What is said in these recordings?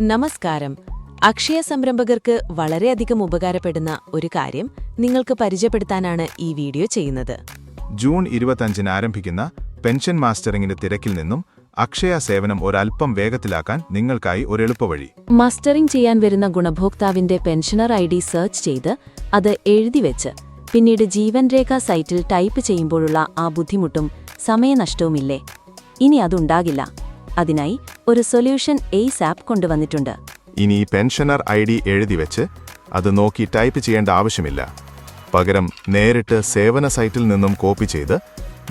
നമസ്കാരം. അക്ഷയ സംരംഭകർക്ക് വളരെയധികം ഉപകാരപ്പെടുന്ന ഒരു കാര്യം നിങ്ങൾക്ക് പരിചയപ്പെടുത്താനാണ് ഈ വീഡിയോ ചെയ്യുന്നത്. ജൂൺ ഇരുപത്തഞ്ചിന് ആരംഭിക്കുന്ന പെൻഷൻ മാസ്റ്ററിംഗിന്റെ തിരക്കിൽ നിന്നും അക്ഷയ സേവനം ഒരൽപ്പം വേഗത്തിലാക്കാൻ നിങ്ങൾക്കായി ഒരു എളുപ്പവഴി മാസ്റ്ററിംഗ് ചെയ്യാൻ വരുന്ന ഗുണഭോക്താവിന്റെ പെൻഷനർ ഐ ഡി സെർച്ച് ചെയ്ത് അത് എഴുതി വെച്ച് പിന്നീട് ജീവൻ രേഖ സൈറ്റിൽ ടൈപ്പ് ചെയ്യുമ്പോഴുള്ള ആ ബുദ്ധിമുട്ടും സമയനഷ്ടവുമില്ലേ? ഇനി അതുണ്ടാകില്ല. അതിനായി ഒരു സൊല്യൂഷൻ എയ്സ് ആപ്പ് കൊണ്ടുവന്നിട്ടുണ്ട്. ഇനി പെൻഷനർ ഐ ഡി എഴുതി വെച്ച് അത് നോക്കി ടൈപ്പ് ചെയ്യേണ്ട ആവശ്യമില്ല. പകരം നേരിട്ട് സേവന സൈറ്റിൽ നിന്നും കോപ്പി ചെയ്ത്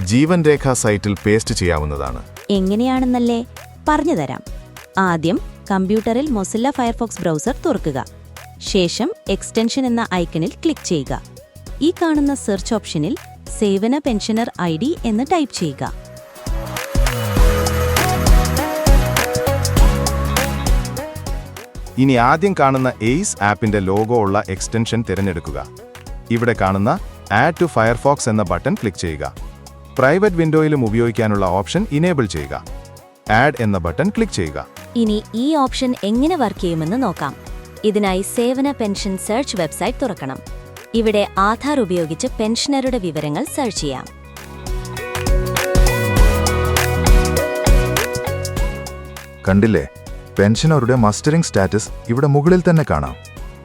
ജീവൻ രേഖ സൈറ്റിൽ പേസ്റ്റ് ചെയ്യാവുന്നതാണ്. എങ്ങനെയാണെന്നല്ലേ? പറഞ്ഞുതരാം ആദ്യം കമ്പ്യൂട്ടറിൽ മൊസില്ല ഫയർഫോക്സ് ബ്രൗസർ തുറക്കുക. ശേഷം എക്സ്റ്റൻഷൻ എന്ന ഐക്കണിൽ ക്ലിക്ക് ചെയ്യുക. ഈ കാണുന്ന സെർച്ച് ഓപ്ഷനിൽ സേവന പെൻഷനർ ഐ ഡി എന്ന് ടൈപ്പ് ചെയ്യുക. ഇനി ആദ്യം കാണുന്ന എയ്സ് ആപ്പിന്റെ ലോഗോ ഉള്ള എക്സ്റ്റൻഷൻ തിരഞ്ഞെടുക്കുക. ഇവിടെ കാണുന്ന ആഡ് ടു ഫയർഫോക്സ് എന്ന ബട്ടൺ ക്ലിക്ക് ചെയ്യുക. പ്രൈവറ്റ് വിൻഡോയിലും ഉപയോഗിക്കാനുള്ള ഓപ്ഷൻ ഇനേബിൾ ചെയ്യുക. ആഡ് എന്ന ബട്ടൺ ക്ലിക്ക് ചെയ്യുക. ഇനി ഈ ഓപ്ഷൻ എങ്ങനെ വർക്ക് ചെയ്യുമെന്ന് നോക്കാം. ഇതിനായി സേവന പെൻഷൻ സെർച്ച് വെബ്സൈറ്റ് തുറക്കണം. ഇവിടെ ആധാർ ഉപയോഗിച്ച് പെൻഷനറുടെ വിവരങ്ങൾ സെർച്ച് ചെയ്യാം. കണ്ടില്ലേ? പെൻഷനറുടെ മസ്റ്ററിംഗ് സ്റ്റാറ്റസ് ഇവിടെ മുകളിൽ തന്നെ കാണാം.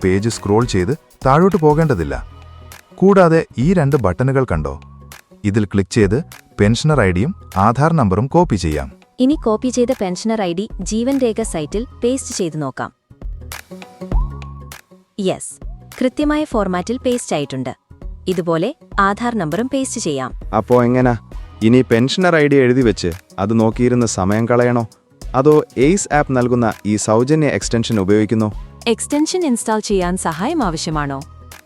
പേജ് സ്ക്രോൾ ചെയ്ത് താഴോട്ട് പോകേണ്ടതില്ല. കൂടാതെ ഈ രണ്ട് ബട്ടണുകൾ കണ്ടോ? ഇതിൽ ക്ലിക്ക് ചെയ്ത് പെൻഷനർ ഐഡിയും ആധാർ നമ്പറും കോപ്പി ചെയ്യാം. ഇനി കോപ്പി ചെയ്ത pensioner I D Jeevan Rekha സൈറ്റിൽ പേസ്റ്റ് ചെയ്ത് നോക്കാം. യെസ് കൃത്യമായ ഫോർമാറ്റിൽ പേസ്റ്റ് ആയിട്ടുണ്ട്. ഇതുപോലെ ആധാർ നമ്പറും പേസ്റ്റ് ചെയ്യാം. അപ്പോ എങ്ങനാ? ഇനി പെൻഷനർ ഐ ഡി എഴുതി വെച്ച് അത് നോക്കിയിരുന്ന് സമയം കളയണോ? അതോ എയ്സ് ആപ്പ് നൽകുന്ന ഈ സൗജന്യ എക്സ്റ്റൻഷൻ ഉപയോഗിക്കുന്നു? എക്സ്റ്റൻഷൻ ഇൻസ്റ്റാൾ ചെയ്യാൻ സഹായം ആവശ്യമാണോ?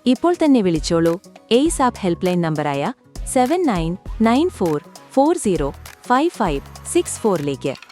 ഇപ്പോൾ തന്നെ വിളിച്ചോളൂ. എയ്സ് ആപ്പ് ഹെൽപ്പ് ലൈൻ നമ്പറായ seven nine nine four four zero five five six ഫോറിലേക്ക്